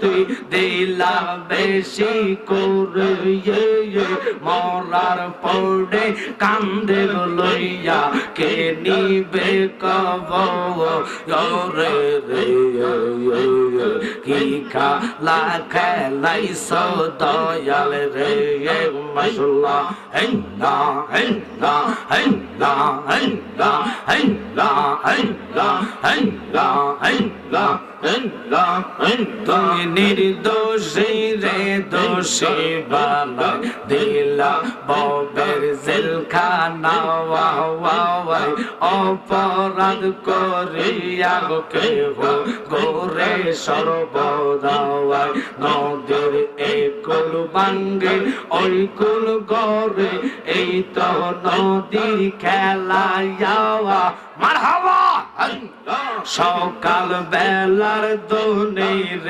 তুই দিলা বেশি করে মরার পড়ে কান্দে লইয়া কে নিবে কব রে রে কি খালা খেলাইছ দয়াল রে মশলা হেন্দা হেন্দা হেন্দা হেন্দা হেন্দা হেন্দা হেন্দা হেন্দা হেন্দা তুমি নির্দোষী রে, দোষী বালা দিলা ববের জেলখানা অপরাধ করিয়া কেহ গোরে নদীর এই কুল ওই কুল এই তো নদীর খেলাইয়া মারহাবা! সকাল বেলার দোনে রে